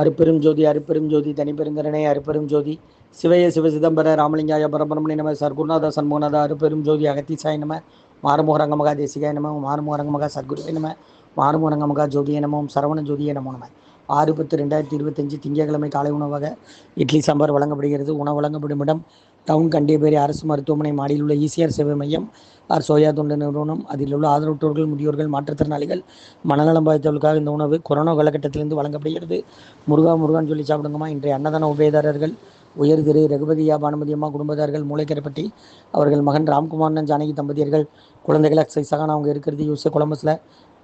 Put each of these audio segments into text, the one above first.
அருப்பெரும் ஜோதி அருப்பெரும் ஜோதி தனிப்பெருங்கரணை அருப்பெரும் ஜோதி. சிவய சிவ சிதம்பர ராமலிங்காய பரபரமணி நம சர்க்குருநாத சண்முகநாத அருப்பெரும் ஜோதி அகத்தீசாய நம மாறுமுகரங்க மகா தேசிகாய நம மாறுமுகரங்க மகா சர்க்குருவே நம மாறுமுகரங்க மகா ஜோதிய நமம் சரவண ஜோதிய நமோ நம. ஆறு பத்து ரெண்டாயிரத்தி இருபத்தஞ்சு திங்கட்கிழமை காலை உணவாக இட்லி சாம்பார் வழங்கப்படுகிறது. உணவு வழங்கப்படும் இடம் டவுன் கண்டியபேரி அரசு மருத்துவமனை மாடியில் உள்ள இசிஆர் சேவை மையம். ஆர். சோயா தொண்டு நிறுவனம். அதில் உள்ள ஆதரவற்றோர்கள் முதியோர்கள் மாற்றுத்திறனாளிகள் மனநலம் பாதித்தவர்களுக்காக இந்த உணவு கொரோனா காலகட்டத்திலிருந்து வழங்கப்படுகிறது. முருகா முருகான்னு சொல்லி சாப்பிடுங்கம்மா. இன்றைய அன்னதான உபயதாரர்கள் உயர் திரு ரகுபதியா பானுமதி அம்மா குடும்பத்தார்கள் மூளைக்கரைப்பட்டி அவர்கள் மகன் ராம்குமாரன் ஜானகி தம்பதியர்கள் குழந்தைகள் அக்ஸை அவங்க இருக்கிறது யூஸ் கொலம்பஸில்.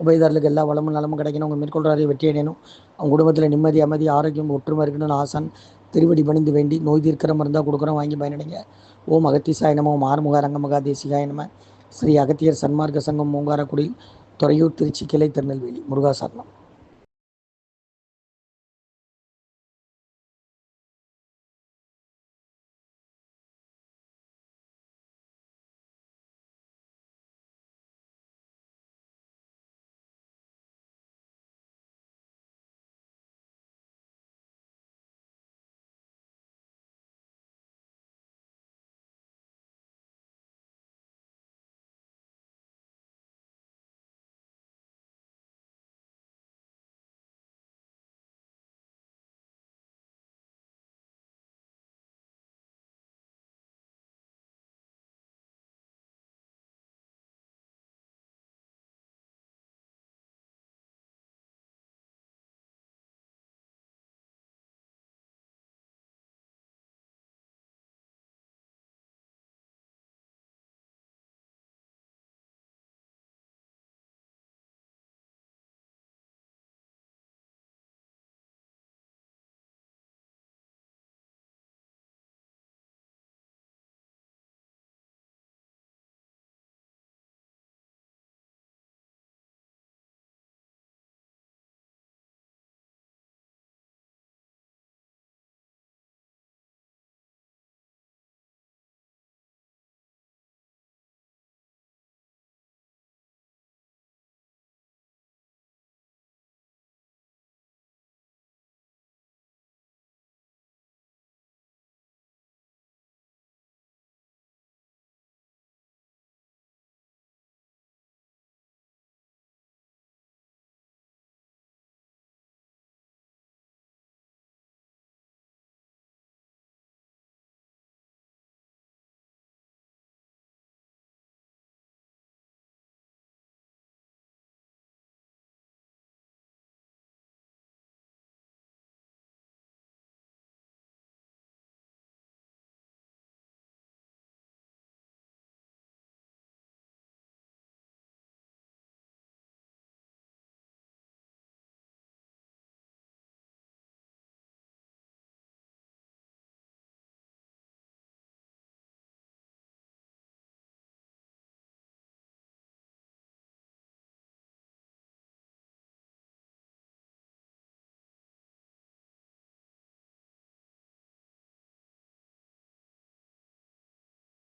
உபயதாரர்களுக்கு எல்லா வளமும் நலமும் கிடைக்கணும். அவங்க மேற்கொள்றாரு வெற்றி அடையணும். அவங்க குடும்பத்தில் நிம்மதி அமைதி ஆரோக்கியம் ஒற்றுமை இருக்கணும்னு ஆசான் திருவடி பணிந்து வேண்டி நோய் தீர்க்கிற மருந்தாக கொடுக்குறோம். வாங்கி பயனடைங்க. ஓம் அகத்தீசாய நமோ ஆறுமுக ரங்கமகா தேசிகாய நம. ஸ்ரீ அகத்தியர் சன்மார்க்க சங்கம் மூங்காரக்குடி துறையூர் திருச்சி கிளை திருநெல்வேலி முருகாசரணம்